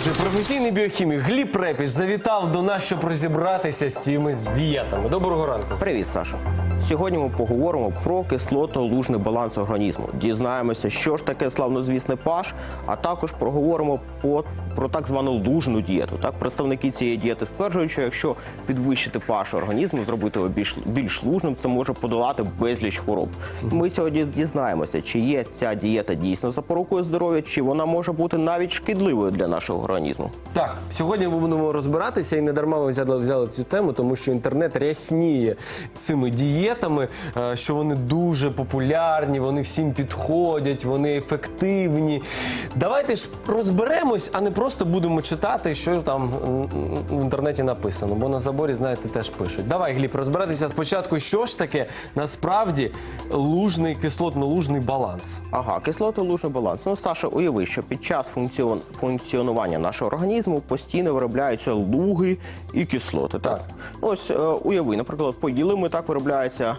Отже, професійний біохімік Гліб Репіч завітав до нас, щоб розібратися з цими дієтами. Доброго ранку. Привіт, Саша. Сьогодні ми поговоримо про кислото-лужний баланс організму. Дізнаємося, що ж таке славнозвісний паш, а також проговоримо по, про так звану лужну дієту. Так, представники цієї дієти стверджують, що якщо підвищити паш організму, зробити його більш, більш лужним, це може подолати безліч хвороб. Ми сьогодні дізнаємося, чи є ця дієта дійсно запорукою здоров'я, чи вона може бути навіть шкідливою для нашого організму. Так, сьогодні ми будемо розбиратися і не дарма ви взяли, взяли цю тему, тому що інтернет рясніє цими дієтами, е, що вони дуже популярні, вони всім підходять, вони ефективні. Давайте ж розберемось, а не просто будемо читати, що там в інтернеті написано. Бо на заборі, знаєте, теж пишуть. Давай, Гліб, розбиратися спочатку, що ж таке насправді лужний кислотно-лужний баланс. Ага, кислото-лужний баланс. Ну, Саша, уяви, що під час функціон... функціонування нашого організму постійно виробляються луги і кислоти. Так, Так. ось е, уяви, наприклад, поїли ми так виробляється.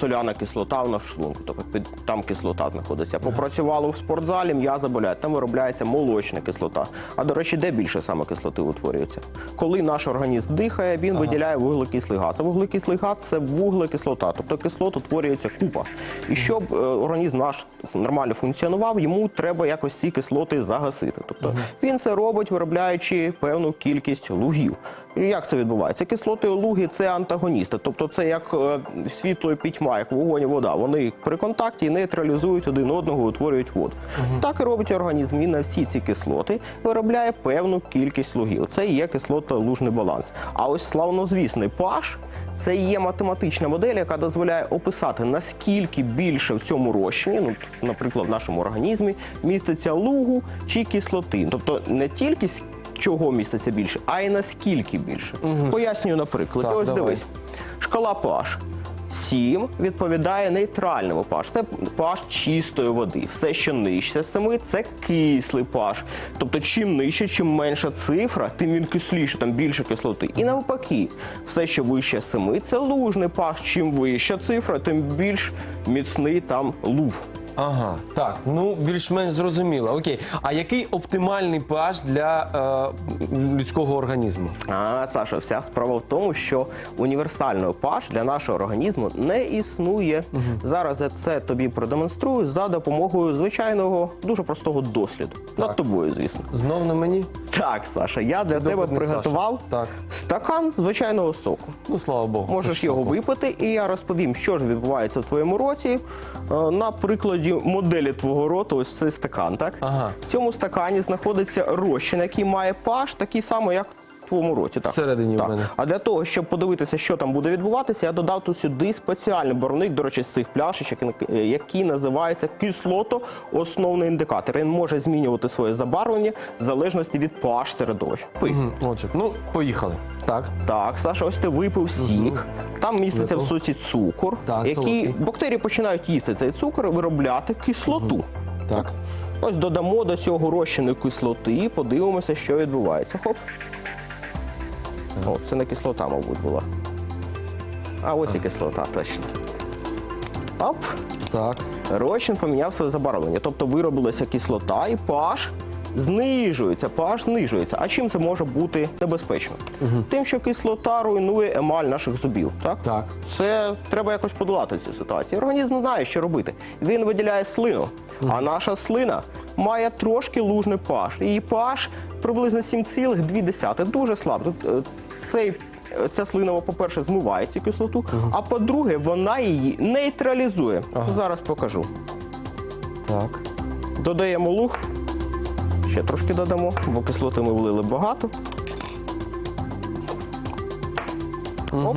Соляна кислота в наш шлунку, тобто під- там кислота знаходиться. Попрацювали в спортзалі, м'яза болять, там виробляється молочна кислота. А до речі, де більше саме кислоти утворюється? Коли наш організм дихає, він виділяє вуглекислий газ. А вуглекислий газ це вуглекислота, тобто кислот утворюється купа. І щоб е, організм наш нормально функціонував, йому треба якось ці кислоти загасити. Тобто він це робить, виробляючи певну кількість лугів. І Як це відбувається? Кислоти луги це антагоністи, тобто це як е, світло і пітьма, як вогонь і вода. Вони при контакті нейтралізують один одного, утворюють воду. Так і робить організм. Він на всі ці кислоти виробляє певну кількість лугів. Це є кислото-лужний баланс. А ось славнозвісний pH – це є математична модель, яка дозволяє описати наскільки більше в цьому розчині, ну наприклад, в нашому організмі міститься лугу чи кислоти. Тобто не тільки чого міститься більше, а й наскільки більше. Пояснюю на прикладі. Так, Ось давай. дивись. Шкала pH. 7 відповідає нейтральному pH. Це pH чистої води. Все, що нижче 7, це кислий pH. Тобто, чим нижче, чим менша цифра, тим він кисліше, там більше кислоти. І навпаки, все, що вище 7, це лужний pH. Чим вища цифра, тим більш міцний там лув. Ага, так, ну більш-менш зрозуміло. Окей. А який оптимальний pH для е, людського організму? А, Саша, вся справа в тому, що універсального pH для нашого організму не існує. Зараз я це тобі продемонструю за допомогою звичайного, дуже простого досліду. Над тобою, звісно. Знов на мені? Так, Саша, я для тебе приготував Саша. Так. стакан звичайного соку. Ну, слава Богу. Можеш хоч його соку. випити, і я розповім, що ж відбувається в твоєму роті е, на прикладі моделі твого роту. Ось цей стакан. Так Ага. в цьому стакані знаходиться розчин, який має pH, такий самий, як в твоєму роті. Так. Всередині в мене. А для того, щоб подивитися, що там буде відбуватися, я додав тут сюди спеціальний барвник, до речі, з цих пляшечок, який називається кислото основний індикатор. Він може змінювати своє забарвлення в залежності від pH середовища. Пий. Мгм, Отже, ну, поїхали. Так. Так, Саша, ось ти випив сік. Там міститься в соці цукор, Так, який солодкий. бактерії починають їсти цей цукор і виробляти кислоту. Так. Ось додамо до цього розчину кислоти і подивимося, що відбувається. Хоп. О, це не кислота, мабуть, була. А ось і кислота, точно. Оп. Так. Розчин поміняв своє забарвлення. Тобто виробилася кислота і pH знижується, pH знижується. А чим це може бути небезпечно? Тим, що кислота руйнує емаль наших зубів. Так? Так. Це треба якось подолати цю ситуацію. Організм знає, що робити. Він виділяє слину, а наша слина має трошки лужний pH. Її pH приблизно 7,2. Дуже слабо. Тут, е, Цей е, Ця слинова, по-перше, змиває цю кислоту, а по-друге, вона її нейтралізує. Зараз покажу. Так. Додаємо луг. Ще трошки додамо, бо кислоти ми влили багато. Оп.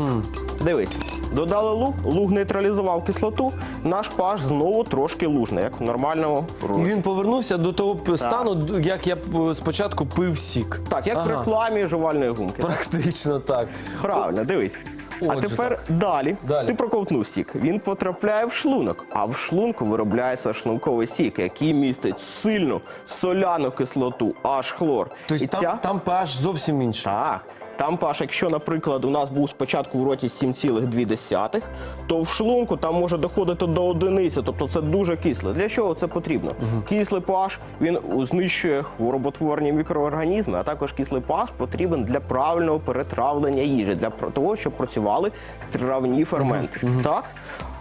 Дивись. Додали луг, луг нейтралізував кислоту, наш паш знову трошки лужний, як в нормальному І він повернувся до того п- стану, як я п- спочатку пив сік. Так, як в Ага. рекламі жувальної гумки. Практично так. Правильно, дивись. А Отже, тепер далі. Далі. ти проковтнув сік. Він потрапляє в шлунок, а в шлунку виробляється шлунковий сік, який містить сильну соляну кислоту, аж хлор. Тобто І там, ця- там pH зовсім інший. Так. Там, Паш, якщо, наприклад, у нас був спочатку в роті 7,2, то в шлунку там може доходити до одиниці, тобто це дуже кисле. Для чого це потрібно? Кислий pH, він знищує хвороботворні мікроорганізми, а також кислий pH потрібен для правильного перетравлення їжі, для того, щоб працювали травні ферменти. Так?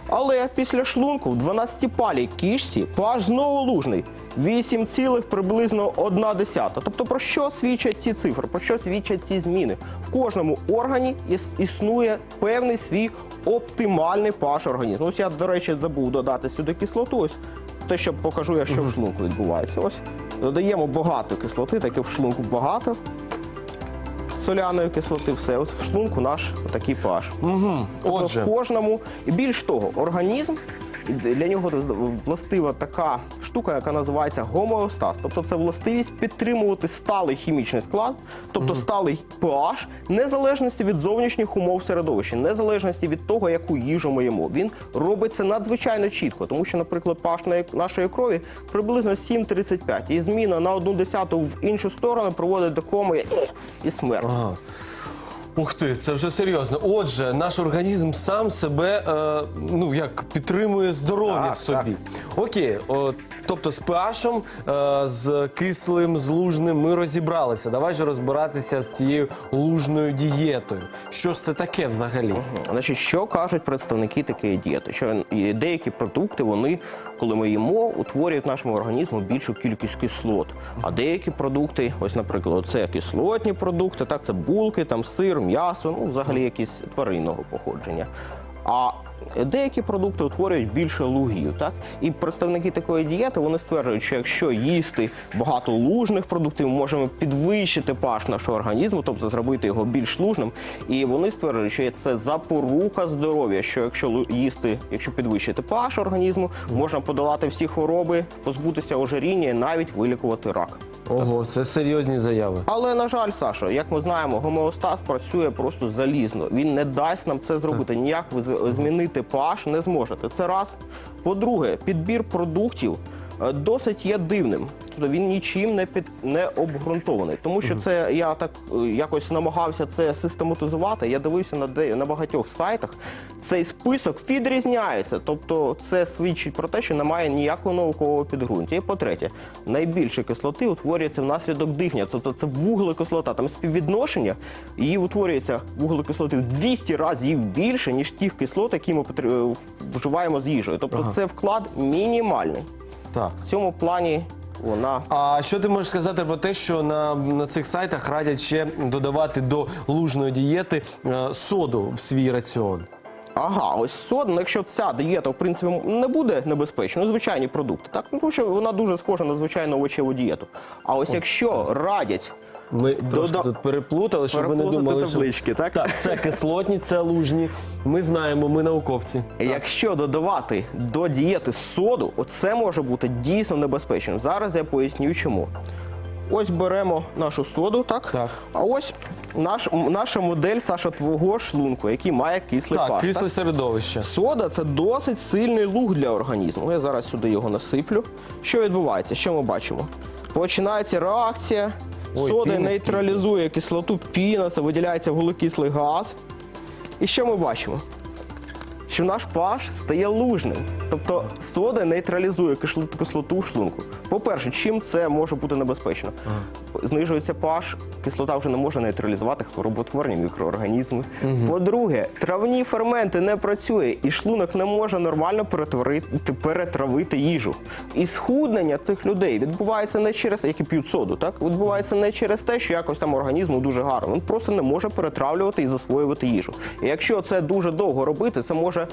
Але після шлунку в 12-палій кішці pH знову лужний. 8, цілих приблизно 1 десята. Тобто про що свідчать ці цифри? Про що свідчать ці зміни? В кожному органі іс- існує певний свій оптимальний pH організму. Ось я, до речі, забув додати сюди кислоту. Ось те, що покажу я, що в шлунку відбувається. Ось додаємо багато кислоти, таке в шлунку багато. Соляної кислоти, все. Ось в шлунку наш такий pH. Тобто Отже. в кожному. І більш того, організм для нього властива така штука, яка називається гомеостаз. Тобто це властивість підтримувати сталий хімічний склад, тобто сталий pH, незалежності від зовнішніх умов середовища, незалежності від того, яку їжу ми їмо. Він робить це надзвичайно чітко, тому що, наприклад, pH нашої крові приблизно 7,35. І зміна на одну десяту в іншу сторону приводить до коми і смерті. Ага. Ух ти, це вже серйозно. Отже, наш організм сам себе е, ну як підтримує здоров'я Так, в собі. Окей, о, тобто з pH, е, з кислим, з лужним ми розібралися. Давай же розбиратися з цією лужною дієтою. Що ж це таке взагалі? Значить, що кажуть представники такої дієти? Що деякі продукти, вони, коли ми їмо, утворюють в нашому організму більшу кількість кислот. А деякі продукти, ось, наприклад, це кислотні продукти, так, це булки, там сир, м'ясо, ну, взагалі якісь тваринного походження. А деякі продукти утворюють більше лугів. Так? І представники такої дієти вони стверджують, що якщо їсти багато лужних продуктів, можемо підвищити pH нашого організму, тобто зробити його більш лужним. І вони стверджують, що це запорука здоров'я. Що якщо їсти, якщо підвищити pH організму, можна подолати всі хвороби, позбутися ожиріння і навіть вилікувати рак. Ого, це серйозні заяви. Але на жаль, Сашо, як ми знаємо, гомеостаз працює просто залізно. Він не дасть нам це зробити. Ніяк ви з- змінити pH не зможете. Це раз. По-друге, підбір продуктів е, досить є дивним. Тобто він нічим не під не обґрунтований. Тому що це я так е, якось намагався це систематизувати. Я дивився на де на багатьох сайтах. Цей список відрізняється. Тобто, це свідчить про те, що немає ніякого наукового підґрунтя. І по-третє, найбільше кислоти утворюється внаслідок дихання. Тобто це вуглекислота. Там співвідношення її утворюється вуглекислоти в 200 разів більше, ніж тих кислот, які ми е, вживаємо з їжею. Тобто це вклад мінімальний. Так. В цьому плані вона А що ти можеш сказати про те, що на, на цих сайтах радять ще додавати до лужної дієти е, соду в свій раціон? Ага, ось сода, ну якщо ця дієта, в принципі, не буде небезпечною, ну, звичайні продукти, так? Ну, тому що вона дуже схожа на звичайну овочеву дієту. А ось якщо радять Ми трошки тут переплутали, щоб ви не Переплутати думали, що таблички, так? так, це кислотні, це лужні. Ми знаємо, ми науковці. Якщо додавати до дієти соду, оце може бути дійсно небезпечним. Зараз я поясню чому. Ось беремо нашу соду, так? Так. А ось наш, наша модель Саша твого шлунку, який має кислий Так, кисле середовище. Сода це досить сильний луг для організму. Я зараз сюди його насиплю. Що відбувається? Що ми бачимо? Починається реакція. Ой, Сода піни нейтралізує кислоту піна, це виділяється вуглекислий газ. І що ми бачимо? Що наш pH стає лужним. Тобто сода нейтралізує кислоту, в шлунку. По-перше, чим це може бути небезпечно? Знижується pH, кислота вже не може нейтралізувати хвороботворні мікроорганізми. По-друге, травні ферменти не працює, і шлунок не може нормально перетворити, перетравити їжу. І схуднення цих людей відбувається не через які п'ють соду, так відбувається не через те, що якось там організму дуже гарно. Він просто не може перетравлювати і засвоювати їжу. І якщо це дуже довго робити, це може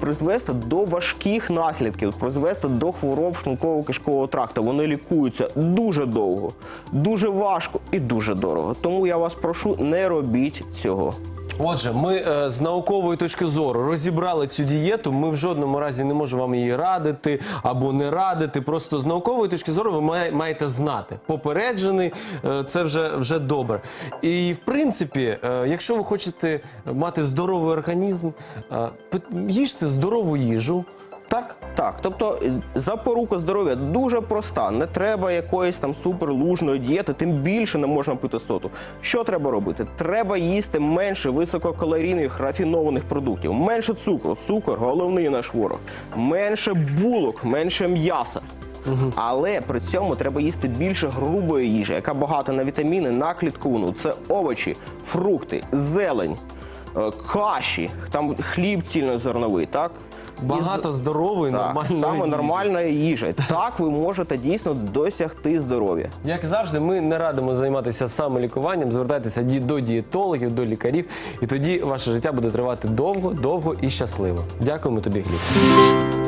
призвести до важких наслідків, призвести до хвороб шлунково-кишкового тракту. Вони лікуються дуже довго, дуже важко і дуже дорого. Тому я вас прошу, не робіть цього. Отже, ми е, з наукової точки зору розібрали цю дієту. Ми в жодному разі не можемо вам її радити або не радити. Просто з наукової точки зору ви має- маєте знати. Попереджений е, це вже, вже добре. І в принципі, е, якщо ви хочете мати здоровий організм, е, їжте здорову їжу. Так, Так? Тобто е, запорука здоров'я дуже проста. Не треба якоїсь там суперлужної дієти, тим більше не можна пити стоту. Що треба робити? Треба їсти менше висококалорійних рафінованих продуктів, менше цукру. Цукор головний наш ворог, менше булок, менше м'яса. Але при цьому треба їсти більше грубої їжі, яка багата на вітаміни, на клітковину. Це овочі, фрукти, зелень, каші, там хліб цільнозерновий, так? Багато здорової, так, нормальної саме їжі. нормальна їжа. Так ви можете дійсно досягти здоров'я. Як завжди, ми не радимо займатися самолікуванням, звертайтеся до дієтологів, до лікарів, і тоді ваше життя буде тривати довго, довго і щасливо. Дякуємо тобі, Гліб.